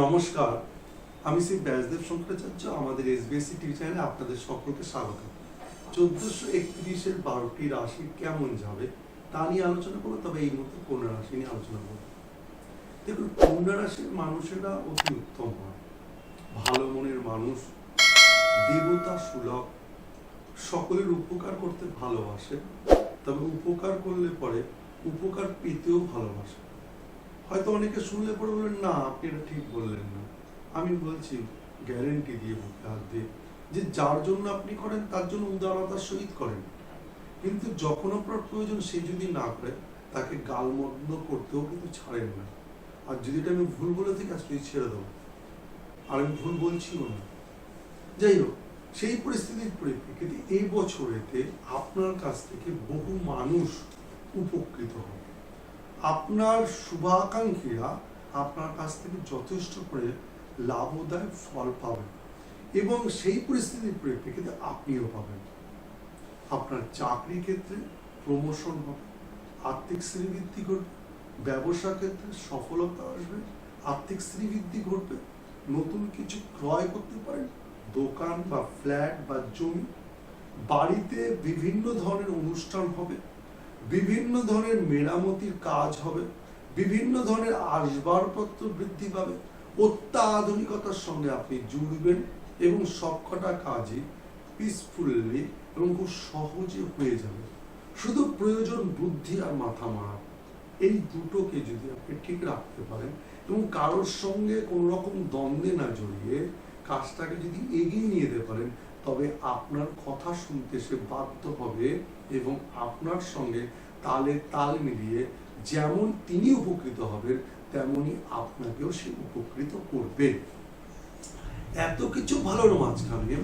নমস্কার, আমি শ্রী ব্যাসদেব শঙ্করাচার্য, আমাদের এসবিএসসি টিভি চ্যানেলে আপনাদের সকলকে স্বাগত। চোদ্দশো একত্রিশের বারোটি রাশি কেমন যাবে তা নিয়ে আলোচনা করব, তবে এই মুহূর্তে কন্যা রাশি নিয়ে আলোচনা করব। দেখুন, কন্যা রাশির মানুষেরা অতি উত্তম হয়। ভালো মনের মানুষ, দেবতা সুলভ, সকলের উপকার করতে ভালোবাসে, তবে উপকার করলে পরে উপকার পেতেও ভালোবাসে। হয়তো অনেকে শুনলে পরে বলবেন, না, আপনি এটা ঠিক বললেন না। আমি বলছি, গ্যারেন্টি দিয়ে বুকে হাত দিয়ে যে যার জন্য আপনি করেন, তার জন্য উদারতার সহিত করেন। কিন্তু যখন আপনার প্রয়োজন সে যদি না করে, তাকে গালমগ্ন করতেও কিন্তু ছাড়েন না। আর যদি এটা আমি ভুল বলে থাকি, আজকে ছেড়ে দেবো। আর আমি ভুল বলছিও না। যাই হোক, সেই পরিস্থিতির পরিপ্রেক্ষিতে এই বছরেতে আপনার কাছ থেকে বহু মানুষ উপকৃত হবে। আপনার শুভাকাঙ্ক্ষীরা আপনার কাছ থেকে যথেষ্ট করে লাভদায়ক ফল পাবেন এবং সেই পরিস্থিতির পরিপ্রেক্ষিতে আপনিও পাবেন। আপনার চাকরি ক্ষেত্রে প্রমোশন হবে, আর্থিক শ্রীবৃদ্ধি ঘটবে, ব্যবসা ক্ষেত্রে সফলতা আসবে, আর্থিক শ্রীবৃদ্ধি ঘটবে, নতুন কিছু ক্রয় করতে পারেন, দোকান বা ফ্ল্যাট বা জমি, বাড়িতে বিভিন্ন ধরনের অনুষ্ঠান হবে বিভিন্ন ধরনের মেরামতির কাজ হবে, বিভিন্ন ধরনের আসবাবপত্র বৃদ্ধি পাবে, অত্যাধুনিকতার সঙ্গে আপনি জুড়বেন এবং সবকটা কাজই পিসফুলি এবং খুব সহজে হয়ে যাবে। শুধু প্রয়োজন বুদ্ধি আর মাথা মারা। এই দুটোকে যদি আপনি ঠিক রাখতে পারেন এবং কারোর সঙ্গে কোনো রকম দ্বন্দ্বে না জড়িয়ে কাজটাকে যদি এগিয়ে নিয়ে যেতে পারেন তবে আপনার কথা শুনতে সে বাধ্য হবে এবং আপনার সঙ্গে তালে তাল মিলিয়ে যেমন তিনি উপকৃত হবেন, তেমনি আপনাকেও সে উপকৃত করবে। এত কিছু ভালোর মাঝখানে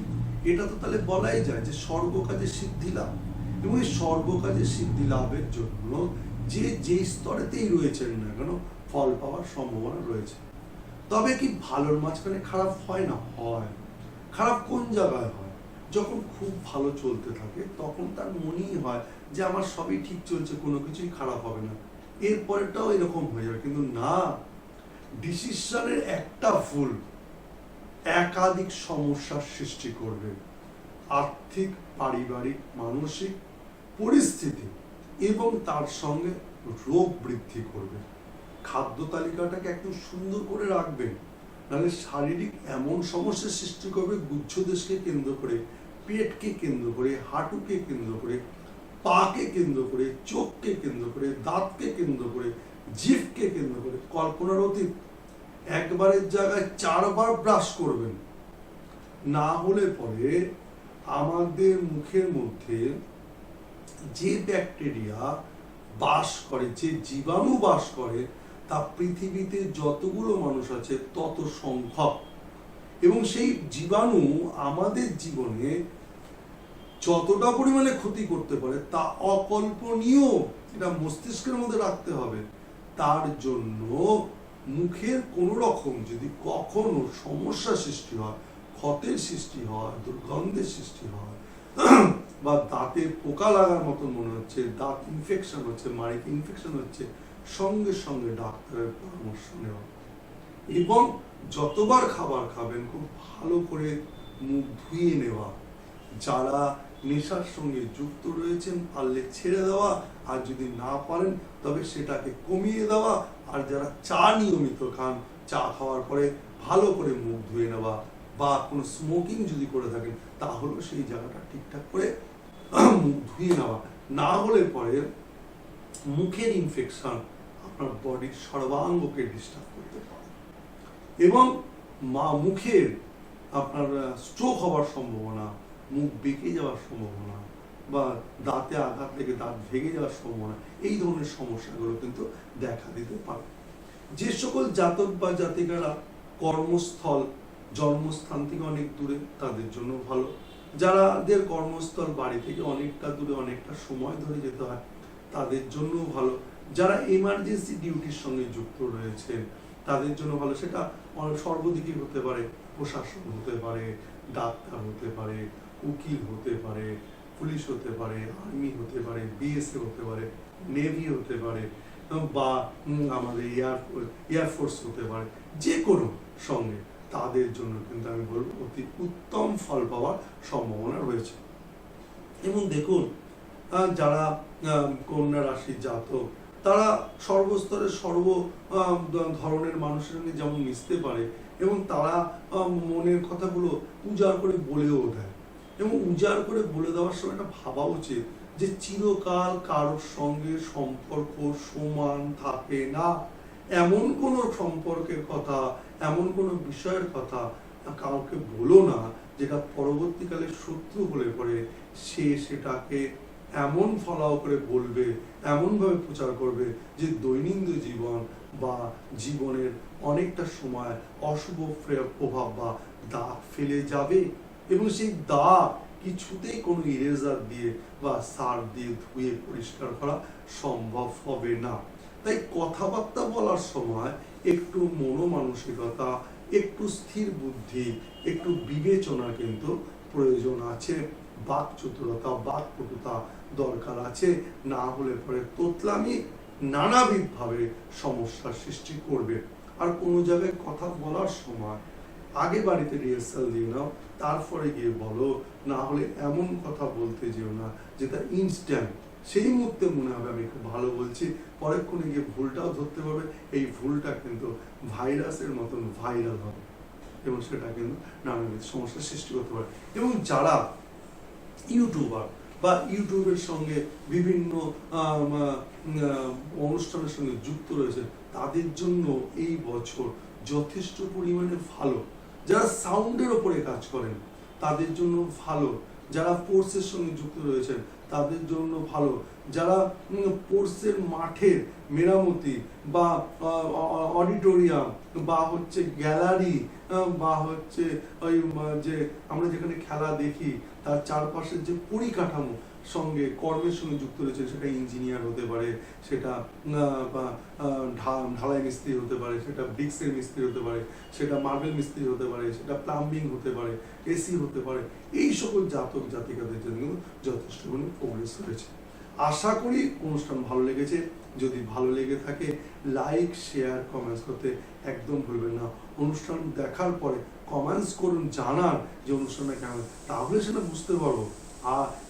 এটা তো তাহলে বলাই যায় যে সর্বকাজে সিদ্ধি লাভ। এবং এই সর্বকাজে সিদ্ধি লাভের জন্য যে যে স্তরেতেই রয়েছেন না কেন, ফল পাওয়ার সম্ভাবনা রয়েছে। তবে কি ভালোর মাঝখানে খারাপ হয় না? হয়। খারাপ কোন জায়গায় হয়? যখন খুব ভালো চলতে থাকে, তখন তার মনেই হয় যে আমার সবই ঠিক চলছে, কোনো কিছুই খারাপ হবে না। এরপরেটাও এরকম হয়ে যাবে। কিন্তু না, ডিসিশনের একটা ভুল একাধিক সমস্যার সৃষ্টি করবে। আর্থিক, পারিবারিক, মানসিক পরিস্থিতি এবং তার সঙ্গে রোগ বৃদ্ধি করবে। খাদ্য তালিকাটাকে একদম সুন্দর করে রাখবেন। নাহলে শারীরিক এমন সমস্যার সৃষ্টি করবে গুচ্ছদেশকে কেন্দ্র করে, পেটকে কেন্দ্র করে, হাঁটুকে কেন্দ্র করে, পাকে কেন্দ্র করে, চোখকে কেন্দ্র করে, দাঁতকে কেন্দ্র করে, জিভকে কেন্দ্র করে, কল্পনার অতীত। একবারের জায়গায় চারবার ব্রাশ করবেন। না হলে পরে আমাদের মুখের মধ্যে যে ব্যাকটেরিয়া বাস করে, যে জীবাণু বাস করে তা পৃথিবীতে যতগুলো মানুষ আছে, তত সংখ্যক এবং সেই জীবাণু আমাদের জীবনে যতটা পরিমাণে ক্ষতি করতে পারে, তা অকল্পনীয় এটা মস্তিষ্কের মধ্যে রাখতে হবে। তার জন্য মুখের কোনো রকম যদি কখনো সমস্যা সৃষ্টি হয়, ক্ষতের সৃষ্টি হয়, দুর্গন্ধের সৃষ্টি হয়, বা দাঁতে পোকা লাগার মতন মনে হচ্ছে, দাঁত ইনফেকশন হচ্ছে, মাড়িতে ইনফেকশন হচ্ছে সঙ্গে সঙ্গে ডাক্তারের পরামর্শ নেওয়া। এবং যতবার খাবার খাবেন, খুব ভালো করে মুখ ধুয়ে নেওয়া। যারা নেশার সঙ্গে যুক্ত রয়েছেন, পারলে ছেড়ে দেওয়া। আর যদি না পারেন, তবে সেটাকে কমিয়ে দেওয়া। আর যারা চা নিয়মিত খান, চা খাওয়ার পরে ভালো করে মুখ ধুয়ে নেওয়া বা কোনো স্মোকিং যদি করে থাকেন, তাহলেও সেই জায়গাটা ঠিকঠাক করে মুখ ধুয়ে নেওয়া। না হলে পরে মুখের ইনফেকশন আপনার বডির সর্বাঙ্গকে ডিস্টার্ব করতে পারে। এবং মা মুখের আপনার স্ট্রোক হওয়ার সম্ভাবনা, মুখ বেঁকে যাওয়ার সম্ভাবনা বা দাঁতে আঘাত লেগে দাঁত ভেঙে যাওয়ার সম্ভাবনা, এই ধরনের সমস্যাগুলো কিন্তু দেখা দিতে পারে। যে সকল জাতক বা জাতিকারা কর্মস্থল, জন্মস্থান থেকে অনেক দূরে, তাদের জন্য ভালো। যারাদের কর্মস্থল বাড়ি থেকে অনেকটা দূরে, অনেকটা সময় ধরে যেতে হয়, তাদের জন্য ভালো। যারা এমার্জেন্সি ডিউটির সঙ্গে যুক্ত রয়েছে, তাদের জন্য ভালো। সেটা সর্বদিকই হতে পারে, প্রশাসন হতে পারে, ডাক্তার হতে পারে, উকিল হতে পারে, পুলিশ হতে পারে আর্মি হতে পারে বিএসএ হতে পারে নেভি হতে পারে বা আমাদের এয়ার এয়ারফোর্স হতে পারে। যে কোনো সঙ্গে তাদের জন্য কিন্তু আমি বলব, অতি উত্তম ফল পাওয়ার সম্ভাবনা রয়েছে। এবং দেখুন যারা কন্যা রাশির জাতক তারা সর্বস্তরের সর্ব ধরনের মানুষের সঙ্গে যেমন মিশতে পারে এবং তারা মনের কথাগুলো উজাড় করে বলেও দেয়। এবং উজাড় করে বলে দেওয়ার সময় এটা ভাবা উচিত যে চিরকাল কারোর সঙ্গে সম্পর্ক সমান থাকে না। এমন কোনো সম্পর্কের কথা, এমন কোনো বিষয়ের কথা কাউকে বলো না যেটা পরবর্তীকালে শত্রু হলে পরে সে সেটাকে এমন ফলাও করে বলবে, এমনভাবে প্রচার করবে যে দৈনন্দিন জীবন বা জীবনের অনেকটা সময় অশুভ প্রভাব বা দাগ ফেলে যাবে এবং সেই দাগ কিছুতেই কোনো ইরেজার দিয়ে বা সার দিয়ে ধুয়ে পরিষ্কার করা সম্ভব হবে না। তাই কথাবার্তা বলার সময় একটু মনোমানসিকতা, একটু স্থির বুদ্ধি, একটু বিবেচনা কিন্তু প্রয়োজন আছে। বাক চতুরতা বাক পটুতা দরকার আছে, না হলে পরে তোতলামি নানাবিধভাবে সমস্যার সৃষ্টি করবে। আর কোনো জায়গায় কথা বলার সময় আগে বাড়িতে রিহার্সাল দিয়ে নাও, তারপরে গিয়ে বলো, না হলে এমন কথা বলতে যেও না যেটা ইনস্ট্যান্ট সেই মুহূর্তে মনে হবে আমি খুব ভালো বলছি, পরেক্ষণে গিয়ে ভুলটাও ধরতে পারবে, এই ভুলটা কিন্তু ভাইরাসের মতন ভাইরাল হবে এবং সেটা কিন্তু নানাবিধ সমস্যার সৃষ্টি করতে পারে। এবং যারা ইউটিউবার বা ইউটিউবের সঙ্গে বিভিন্ন অনুষ্ঠানের সঙ্গে যুক্ত রয়েছে, তাদের জন্য এই বছর যথেষ্ট পরিমাণে ভালো। যারা সাউন্ডের ওপরে কাজ করেন, তাদের জন্য ভালো। যারা ফোর্সের সঙ্গে যুক্ত রয়েছেন, তাদের জন্য ভালো। যারা ফোর্সের মাঠের মেরামতি বা অডিটোরিয়াম বা হচ্ছে গ্যালারি বা হচ্ছে ওই যে আমরা যেখানে খেলা দেখি, তার চারপাশের যে পরিকাঠামো সঙ্গে, কর্মের সঙ্গে যুক্ত রয়েছে সেটা ইঞ্জিনিয়ার হতে পারে, সেটা ঢালাই মিস্ত্রি হতে পারে, সেটা ব্রিক্সের মিস্ত্রি হতে পারে, সেটা মার্বেল মিস্ত্রি হতে পারে, সেটা প্লাম্বিং হতে পারে এসি হতে পারে, এই সকল জাতক জাতিকাদের জন্য যথেষ্ট প্রোগ্রেস রয়েছে। আশা করি অনুষ্ঠান ভালো লেগেছে। যদি ভালো লেগে থাকে লাইক শেয়ার কমেন্টস করতে একদম ভুলবেন না। অনুষ্ঠান দেখার পরে কমেন্টস করুন, জানার যে অনুষ্ঠানটা কেমন, তাহলে সেটা বুঝতে পারব।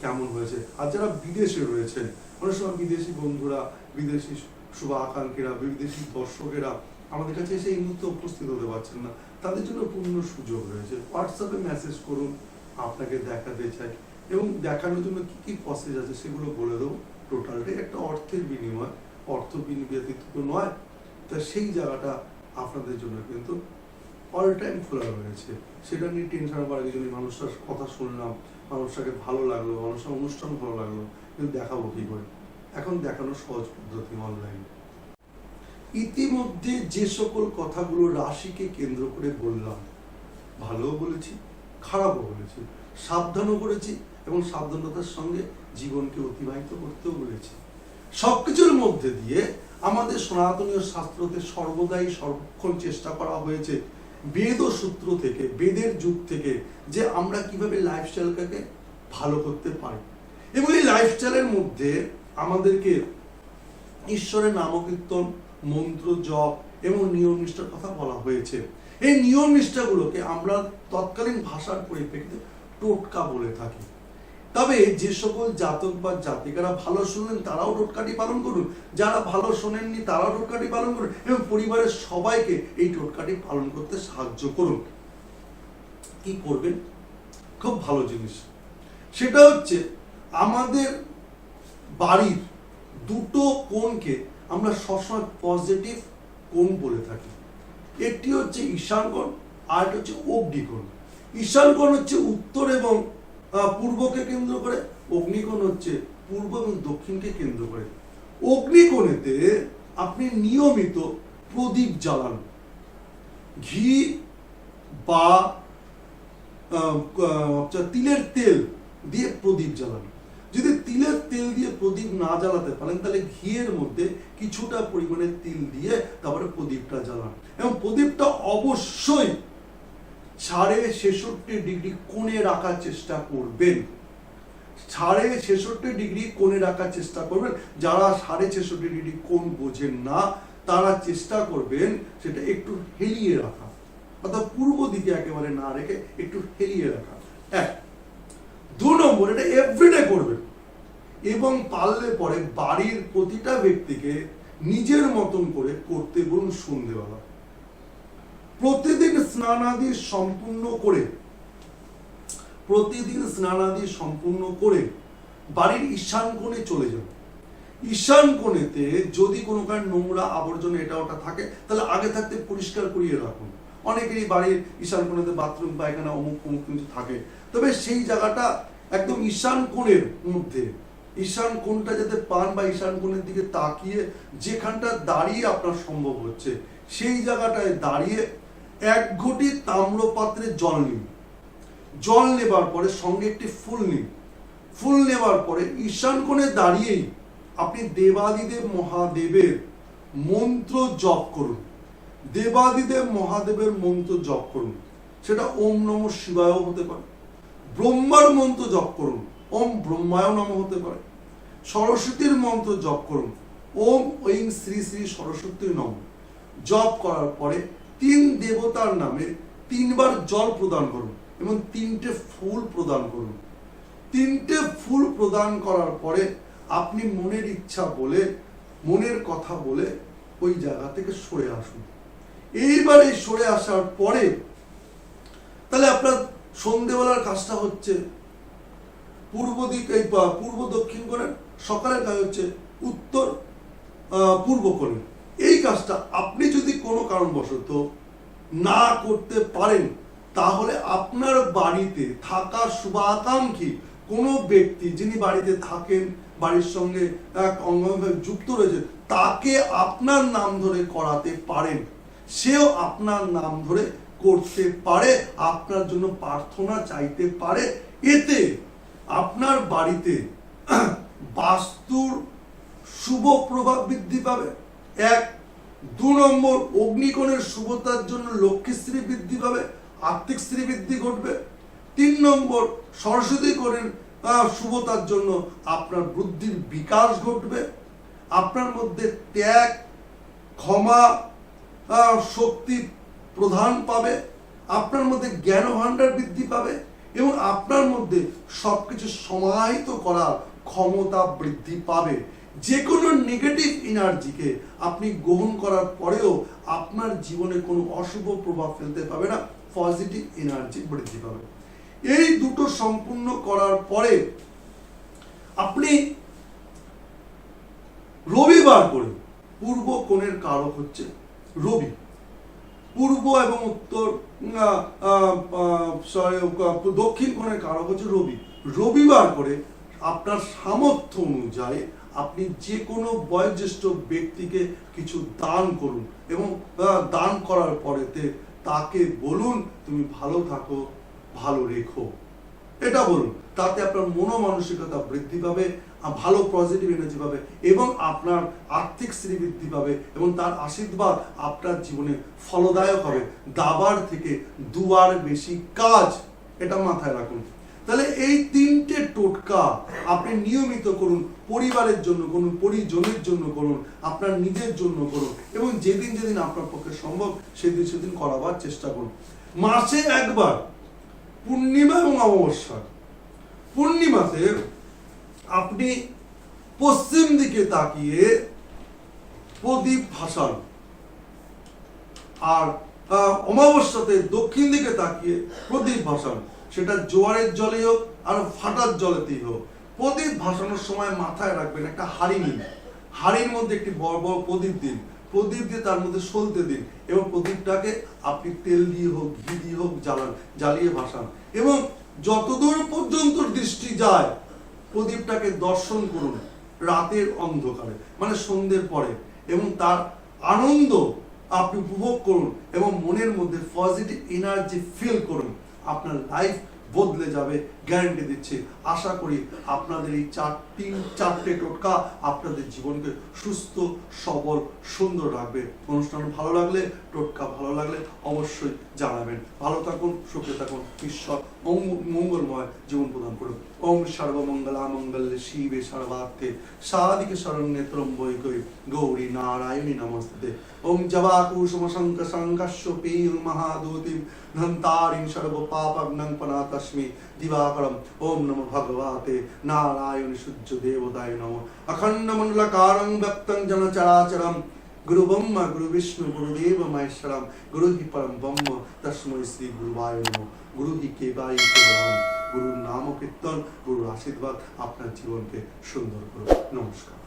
কেমন হয়েছে? আর যারা বিদেশে রয়েছেন, অনেক সময় বিদেশি বন্ধুরা, বিদেশি শুভ আকাঙ্ক্ষীরা, বিদেশি দর্শকেরা আমাদের কাছে এসে এই মুহূর্তে উপস্থিত হতে পারছেন না। তাদের জন্য পূর্ণ সুযোগ রয়েছে। হোয়াটসঅ্যাপে মেসেজ করুন, আপনাকে দেখাতে চাই। এবং দেখানোর জন্য কি কি প্রসেস আছে সেগুলো বলে দেবো। টোটালটাই একটা অর্থের বিনিময়, অর্থ বিনিময়িত তো নয়। তা সেই জায়গাটা আপনাদের জন্য কিন্তু অল টাইম খোলা রয়েছে। সেটা নিয়ে টেনশন আগে যদি মানুষটার কথা শুনলাম মানুষটাকে ভালো লাগল, মানুষের অনুষ্ঠান ভালো লাগল, কিন্তু দেখাবো কি করে? এখন দেখানো সহজ পদ্ধতি অনলাইন ইতিমধ্যে যে সকল কথাগুলো রাশিকে কেন্দ্র করে বললাম, ভালোও বলেছি, খারাপও বলেছি, সাবধানও করেছি এবং সাবধানতার সঙ্গে জীবনকে অতিবাহিত করতেও বলেছি। সবকিছুর মধ্যে দিয়ে আমাদের সনাতনীয় শাস্ত্রতে সর্বদাই সর্বক্ষণ চেষ্টা করা হয়েছে বেদ ও সূত্র থেকে, বেদের যুগ থেকে যে আমরা কীভাবে লাইফস্টাইলটাকে ভালো করতে পারি। এবং এই লাইফস্টাইলের মধ্যে আমাদেরকে ঈশ্বরের নামকীর্তন, মন্ত্র, জপ এবং নিয়ম নিষ্ঠার কথা বলা হয়েছে। এই নিয়ম নিষ্ঠাগুলোকে আমরা তৎকালীন ভাষার পরিপ্রেক্ষিতে টোটকা বলে থাকি। তবে যে সকল জাতক বা জাতিকারা ভালো শুনলেন তারাও টোটকাটি পালন করুন। যারা ভালো শোনেননি, তারাও টোটকাটি পালন করুন এবং পরিবারের সবাইকে এই টোটকাটি পালন করতে সাহায্য করুন। কি করবেন? খুব ভালো জিনিস। সেটা হচ্ছে, আমাদের বাড়ির দুটো কোণকে আমরা সবসময় পজিটিভ কোণ বলে থাকি। একটি হচ্ছে ঈশান কোণ, আর একটা হচ্ছে অগ্নিকোণ ঈশান কোণ হচ্ছে উত্তর এবং পূর্বকে কেন্দ্র করে, অগ্নিকোণ হচ্ছে পূর্ব এবং দক্ষিণকে কেন্দ্র করে। অগ্নিকোণেতে আপনি নিয়মিত প্রদীপ জ্বালান। ঘি বা তিলের তেল দিয়ে প্রদীপ জ্বালান। যদি তিলের তেল দিয়ে প্রদীপ না জ্বালাতে পারেন, তাহলে ঘিয়ের মধ্যে কিছুটা পরিমাণে তিল দিয়ে তারপরে প্রদীপটা জ্বালান। এবং প্রদীপটা অবশ্যই সাড়ে ছেষট্টি ডিগ্রি কোণে রাখার চেষ্টা করবেন। সাড়ে ছেষট্টি ডিগ্রি কোণে রাখার চেষ্টা করবেন। যারা সাড়ে ছেষট্টি ডিগ্রি কোণ বোঝেন না, তারা চেষ্টা করবেন সেটা একটু হেলিয়ে রাখা। অর্থাৎ পূর্ব দিকে একেবারে না রেখে একটু হেলিয়ে রাখা। এক, দু নম্বর, এটা এভরিডে করবেন। এবং পারলে পরে বাড়ির প্রতিটা ব্যক্তিকে নিজের মতন করে করতে বলুন সন্ধেবেলা। প্রতিদিন স্নানাদি সম্পূর্ণ করে প্রতিদিন স্নানাদি সম্পূর্ণ করে বাড়ির ঈশান কোণে চলে যান ঈশান কোণেতে যদি কোনো কারণ নোংরা আবর্জনা এটা ওটা থাকে, তাহলে আগে থাকতে পরিষ্কার করিয়ে রাখুন। অনেকেরই বাড়ির ঈশান কোণেতে বাথরুম, পায়খানা অমুক অমুক কিছু থাকে। তবে সেই জায়গাটা একদম ঈশান কোণের মধ্যে। ঈশান কোণটা যাতে পান বা ঈশান কোণের দিকে তাকিয়ে যেখানটা দাঁড়িয়ে আপনার সম্ভব হচ্ছে, সেই জায়গাটায় দাঁড়িয়ে এক ঘটি তাম্রপাত্রে জল নিন। জল নেবার পরে সঙ্গে একটি ফুল নিন। ফুল নেবার পরে ঈশান কোণে দাঁড়িয়েই আপনি দেবাদিদেব মহাদেবের মন্ত্র জপ করুন। দেবাদিদেব মহাদেবের মন্ত্র জপ করুন। সেটা ওম নম শিবায়ও হতে পারে। ব্রহ্মার মন্ত্র জপ করুন। ওম ব্রহ্মায় নম হতে পারে। সরস্বতীর মন্ত্র জপ করুন। ওম ঐং শ্রী শ্রী সরস্বতী নম। জপ করার পরে তিন দেবতার নামে তিনবার জল প্রদান করুন এবং তিনটে ফুল প্রদান করুন। তিনটে ফুল প্রদান করার পরে আপনি মনের ইচ্ছা বলে, মনের কথা বলে ওই জায়গা থেকে সরে আসুন। এইবার এই সরে আসার পরে তাহলে আপনার সন্ধেবেলার কাজটা হচ্ছে পূর্ব দিক, এই পূর্ব দক্ষিণ কোণের সকালের কাজ হচ্ছে উত্তর পূর্ব এই কাজটা আপনি যদি কোনো কারণবশত না করতে পারেন, তাহলে আপনার বাড়িতে থাকা শুভাকাঙ্ক্ষী কোনো ব্যক্তি যিনি বাড়িতে থাকেন, বাড়ির সঙ্গে অঙ্গভাবে যুক্ত রয়েছে তাকে আপনার নাম ধরে করাতে পারেন। সেও আপনার নাম ধরে করতে পারে, আপনার জন্য প্রার্থনা চাইতে পারে। এতে আপনার বাড়িতে বাস্তুর শুভ প্রভাব বৃদ্ধি পাবে। এক দু নম্বর, অগ্নিকোণের শুভতার জন্য লক্ষ্মীশ্রী বৃদ্ধি পাবে আর্থিক শ্রী বৃদ্ধি ঘটবে। তিন নম্বর, সরস্বতী কোণের শুভতার জন্য আপনার বুদ্ধির বিকাশ ঘটবে। আপনার মধ্যে ত্যাগ, ক্ষমা শক্তি প্রধান পাবে। আপনার মধ্যে জ্ঞান ভাণ্ডার বৃদ্ধি পাবে এবং আপনার মধ্যে সবকিছু সমাহিত করার ক্ষমতা বৃদ্ধি পাবে। যে কোনো নেগেটিভ এনার্জিকে আপনি গ্রহণ করার পরেও আপনার জীবনে কোনো অশুভ প্রভাব ফেলতে পাবে না পজিটিভ এনার্জি বৃদ্ধি পাবে। এই দুটো সম্পূর্ণ করার পরে আপনি রবিবার করে পূর্ব কোণের কারক হচ্ছে রবি। পূর্ব এবং উত্তর আহ, দক্ষিণ কোণের কারক হচ্ছে রবি। রবিবার করে আপনার সামর্থ্য অনুযায়ী আপনি যে কোনো বয়োজ্যেষ্ঠ ব্যক্তিকে কিছু দান করুন এবং দান করার পরেতে তাকে বলুন, তুমি ভালো থাকো, ভালো রেখো। এটা বলুন, তাতে আপনার মনোমানসিকতা বৃদ্ধি পাবে ভালো পজিটিভ এনার্জি পাবে এবং আপনার আর্থিক শ্রী বৃদ্ধি পাবে এবং তার আশীর্বাদ আপনার জীবনে ফলদায়ক হবে। দাবার থেকে দুয়ার বেশি কাজ, এটা মাথায় রাখুন। এই তিনটে টোটকা আপনি নিয়মিত করুন, পরিবারের জন্য করুন, পরিজনের জন্য করুন, আপনার নিজের জন্য করুন এবং যেদিন যেদিন আপনার পক্ষে সম্ভব সেদিন সেদিন করাবার চেষ্টা করুন। মাসে একবার পূর্ণিমা এবং অমাবস্যা। পূর্ণিমাতে আপনি পশ্চিম দিকে তাকিয়ে প্রদীপ ভাসান। আর অমাবস্যাতে দক্ষিণ দিকে তাকিয়ে প্রদীপ ভাসান। সেটা জোয়ারের জলে হোক আর ফাটার জলেতেই হোক। প্রদীপ ভাসানোর সময় মাথায় রাখবেন একটা হাড়ি নিন। হাড়ির মধ্যে একটি বড় বড় প্রদীপ দিন। প্রদীপ দিয়ে তার মধ্যে সলতে দিন। এবং প্রদীপটাকে আপনি তেল দিয়ে হোক, ঘি দিয়ে হোক জ্বালান, জ্বালিয়ে ভাসান। এবং যতদূর পর্যন্ত দৃষ্টি যায়, প্রদীপটাকে দর্শন করুন রাতের অন্ধকারে মানে সন্ধ্যের পরে। এবং তার আনন্দ আপনি উপভোগ করুন এবং মনের মধ্যে পজিটিভ এনার্জি ফিল করুন। আপনার লাইফ বদলে যাবে গ্যারান্টি দিচ্ছি। আশা করি আপনাদের এই চারটি, চারটে টোটকা আপনাদের জীবনকে সুস্থ, সবল, সুন্দর রাখবে। অনুষ্ঠান ভালো লাগলে, টোটকা ভালো লাগলে অবশ্যই জানাবেন। ভালো থাকুন, সুখে থাকুন। ঈশ্বর মঙ্গলময় জীবন প্রদান করুন ওম সর্বমঙ্গলা মঙ্গলে শিবে সর্বার্থে সাদিকে শরণ্যে ত্রম্বৈকৈ গৌরী নারায়ণী নমস্তে ওম জবাকুসুম শঙ্ক সংকস্য পেয়ং মহাদূতিম ধন্তারিং সর্ব পাপগ্নং পনাতস্মি দিবাকরম ওম নমো ভগবতে নারায়ণ সূর্য দেবতায় নম অখণ্ড মণ্ডলকারং ব্যক্তং জন চরাচরম গুরু ব্রহ্মা গুরু বিষ্ণু গুরুদেব মহেশ্বরম গুরু হি পরম ব্রহ্ম তস্মৈ শ্রী গুরুবায় নম গুরু কেবাই কেবলম গুরুর নাম ও কীর্তন গুরুর আশীর্বাদ আপনার জীবনকে সুন্দর করুন নমস্কার।